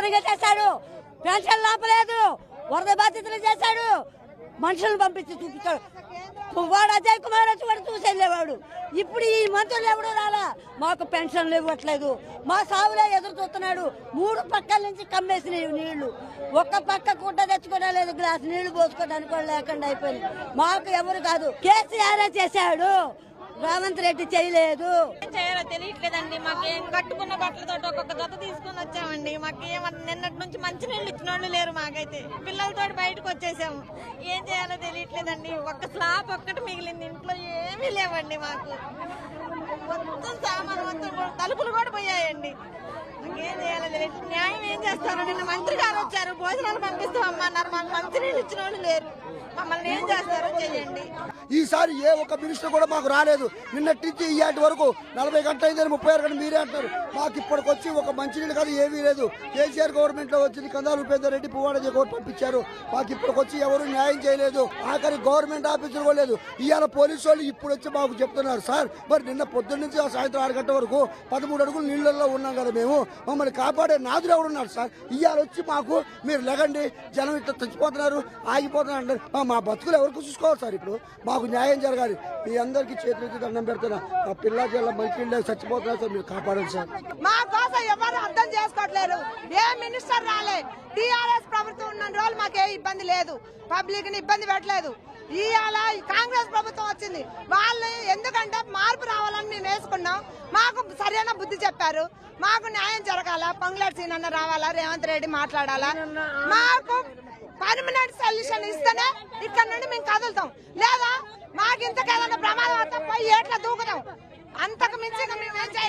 శుభ్రంగా చేశాడు పెన్షన్ లోపలేదు. వరద బాధ్యతలు చేశాడు. మనుషులను పంపించి చూపించాడు వాడు అజయ్ కుమార్ వచ్చి వాడు చూసి ఇప్పుడు ఈ మంత్రులు ఎవడు రాలా? మాకు పెన్షన్లు ఇవ్వట్లేదు. మా సావులే ఎదురు చూస్తున్నాడు. మూడు పక్కల నుంచి కమ్మేసినాయి నీళ్ళు. ఒక్క పక్క గుడ్డ తెచ్చుకోవడం లేదు గ్లాస్ నీళ్ళు పోసుకోవడానికి కూడా లేకుండా అయిపోయింది. మాకు ఎవరు కాదు. కేసీఆర్ చేశాడు? రేవంత్ రెడ్డి చేయలేదు ఏం చేయాలో తెలియట్లేదండి. మాకు ఏం కట్టుకున్న బట్టలతో ఒక్కొక్క జత తీసుకొని వచ్చామండి. మాకు ఏమన్నా నిన్నటి నుంచి మంచి నీళ్ళు ఇచ్చిన వాళ్ళు లేరు మాకైతే. పిల్లలతో బయటకు వచ్చేసాము. ఏం చేయాలో తెలియట్లేదండి. ఒక్క స్లాబ్ ఒక్కటి మిగిలింది. ఇంట్లో ఏమీ లేవండి మాకు. మొత్తం సామాన్ మొత్తం తలుపులు కూడా పోయాయండి. మాకేం చేయాలో తెలియదు న్యాయం ఏం చేస్తారు? నిన్న మంత్రి గారు వచ్చారు. భోజనాలు పంపిస్తామన్నారు. మాకు మంచి నీళ్ళు ఇచ్చిన వాళ్ళు లేరు. మమ్మల్ని ఏం చేస్తారో చేయండి ఈసారి ఏ ఒక్క మినిస్టర్ కూడా మాకు రాలేదు. నిన్నటించి ఇయ్యాటి వరకు నలభై గంటల అయిందని ముప్పై ఆరు గంటలు మీరే అంటారు మాకు ఇప్పటికొచ్చి ఒక మంచినీళ్ళు కాదు ఏమీ లేదు. కేసీఆర్ గవర్నమెంట్లో వచ్చింది కందాలు ఉపేందర్ రెడ్డి పువ్వాడ పంపించారు. మాకు ఇప్పటికొచ్చి ఎవరు న్యాయం చేయలేదు. ఆఖరి గవర్నమెంట్ ఆఫీసులు కూడా లేదు. ఇవాళ పోలీసు వాళ్ళు ఇప్పుడు వచ్చి మాకు చెప్తున్నారు సార్ మరి నిన్న పొద్దున్న నుంచి ఆ సాయంత్రం ఆరు గంటల వరకు పదమూడు అడుగులు నీళ్ళల్లో ఉన్నాం కదా మేము. మమ్మల్ని కాపాడే నాదులు ఎవరు ఉన్నారు సార్? ఇవాళ వచ్చి మాకు మీరు లెగండి. జనం ఇట్లా చచ్చిపోతున్నారు ఆగిపోతున్నారు అంటారు మా- మా బతుకులు ఎవరికి చూసుకోవాలి సార్ ఇప్పుడు? మాకు న్యాయం జరగాలి. మీ అందరికీ చేతులకి దండం పెడుతున్నా. మా పిల్ల జిల్లా మంచి చచ్చిపోతున్నా సార్ మీరు కాపాడండి సార్. మా కోసం ఎవరు అర్థం చేసుకోవట్లేరు ఏ మినిస్టర్ రాలే. టిఆర్ఎస్ ప్రభుత్వం ఉన్న రోజులు మాకే ఇబ్బంది లేదు. పబ్లిక్ని ఇబ్బంది పెట్టలేదు. ఇవాళ ఈ కాంగ్రెస్ ప్రభుత్వం వచ్చింది. వాళ్ళు ఎందుకంటే మార్పు రావాలని మేము వేసుకున్నాం. మాకు సరైన బుద్ధి చెప్పారు. మాకు న్యాయం జరగాల? పొంగులేటి సీనన్న రావాలా? రేవంత్ రెడ్డి మాట్లాడాలా? మాకు పర్మనెంట్ సొల్యూషన్ ఇస్తేనే ఇక్కడ నుండి మేము కదులుతాం. లేదా మాకు ఇంతకేదైనా ప్రమాదం వస్తే పోయి ఏట్లా దూకుదాం? అంతకు మించి మేము ఏం చేయాలి